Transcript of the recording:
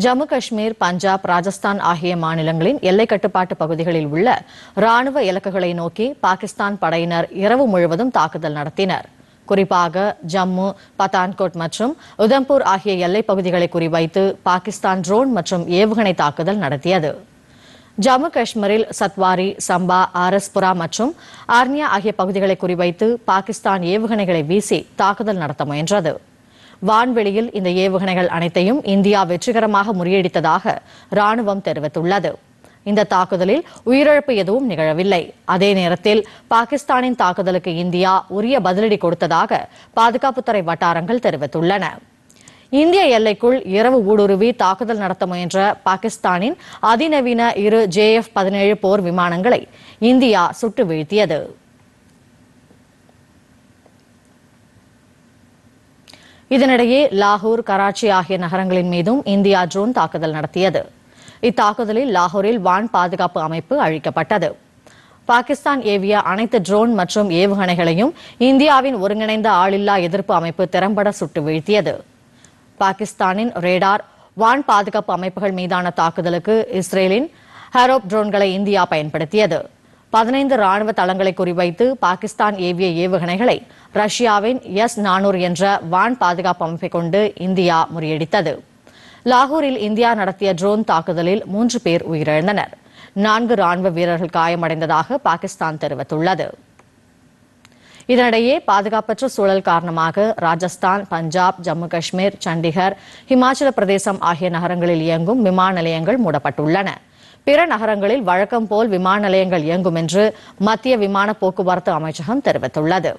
ஜம்மு காஷ்மீர் பஞ்சாப் ராஜஸ்தான் ஆகிய மாநிலங்களின் எல்லை கட்டுப்பாட்டு பகுதிகளில் உள்ள ராணுவ இலக்குகளை நோக்கி பாகிஸ்தான் படையினர் இரவு முழுவதும் தாக்குதல் நடத்தினர். குறிப்பாக ஜம்மு பத்தான்கோட் மற்றும் உதம்பூர் ஆகிய எல்லைப் பகுதிகளை குறிவைத்து பாகிஸ்தான் ட்ரோன் மற்றும் ஏவுகணை தாக்குதல் நடத்தியது. ஜம்மு காஷ்மீரில் சத்வாரி சம்பா ஆரஸ்புரா மற்றும் ஆர்னியா ஆகிய பகுதிகளை குறிவைத்து பாகிஸ்தான் ஏவுகணைகளை வீசி தாக்குதல் நடத்த முயன்றது. வான்வெளியில் இந்த ஏவுகணைகள் அனைத்தையும் இந்தியா வெற்றிகரமாக முறியடித்ததாக ராணுவம் தெரிவித்துள்ளது. இந்த தாக்குதலில் உயிரிழப்பு எதுவும் நிகழவில்லை. அதே நேரத்தில் பாகிஸ்தானின் தாக்குதலுக்கு இந்தியா உரிய பதிலடி கொடுத்ததாக பாதுகாப்புத்துறை வட்டாரங்கள் தெரிவித்துள்ளன. இந்திய எல்லைக்குள் இரவு ஊடுருவி தாக்குதல் நடத்த முயன்ற பாகிஸ்தானின் அதிநவீன இரு ஜேஎஃப் பதினேழு போர் விமானங்களை இந்தியா சுட்டு வீழ்த்தியது. இதனிடையே லாகூர் கராச்சி ஆகிய நகரங்களின் மீதும் இந்தியா ட்ரோன் தாக்குதல் நடத்தியது. இத்தாக்குதலில் லாகூரில் வான் பாதுகாப்பு அமைப்பு அழிக்கப்பட்டது. பாகிஸ்தான் ஏவிய அனைத்து ட்ரோன் மற்றும் ஏவுகணைகளையும் இந்தியாவின் ஒருங்கிணைந்த ஆளில்லா எதிர்ப்பு அமைப்பு திறம்பட சுட்டு வீழ்த்தியது. பாகிஸ்தானின் ரேடார் வான் பாதுகாப்பு அமைப்புகள் மீதான தாக்குதலுக்கு இஸ்ரேலின் ஹரோப் ட்ரோன்களை இந்தியா பயன்படுத்தியது. பதினைந்து ராணுவ தளங்களை குறிவைத்து பாகிஸ்தான் ஏவிய ஏவுகணைகளை ரஷ்யாவின் எஸ் நானூறு என்ற வான் பாதுகாப்பு அமைப்பை கொண்டு இந்தியா முறியடித்தது. லாகூரில் இந்தியா நடத்திய ட்ரோன் தாக்குதலில் மூன்று பேர் உயிரிழந்தனர். நான்கு ராணுவ வீரர்கள் காயமடைந்ததாக பாகிஸ்தான் தெரிவித்துள்ளது. இதனிடையே பாதுகாப்பற்ற சூழல் காரணமாக ராஜஸ்தான் பஞ்சாப் ஜம்மு காஷ்மீர் சண்டிகர் ஹிமாச்சல பிரதேசம் ஆகிய நகரங்களில் இயங்கும் விமான நிலையங்கள் மூடப்பட்டுள்ளன. பிற நகரங்களில் வழக்கம் போல் விமான நிலையங்கள் இயங்கும் என்று மத்திய விமான போக்குவரத்து அமைச்சகம் தெரிவித்துள்ளது.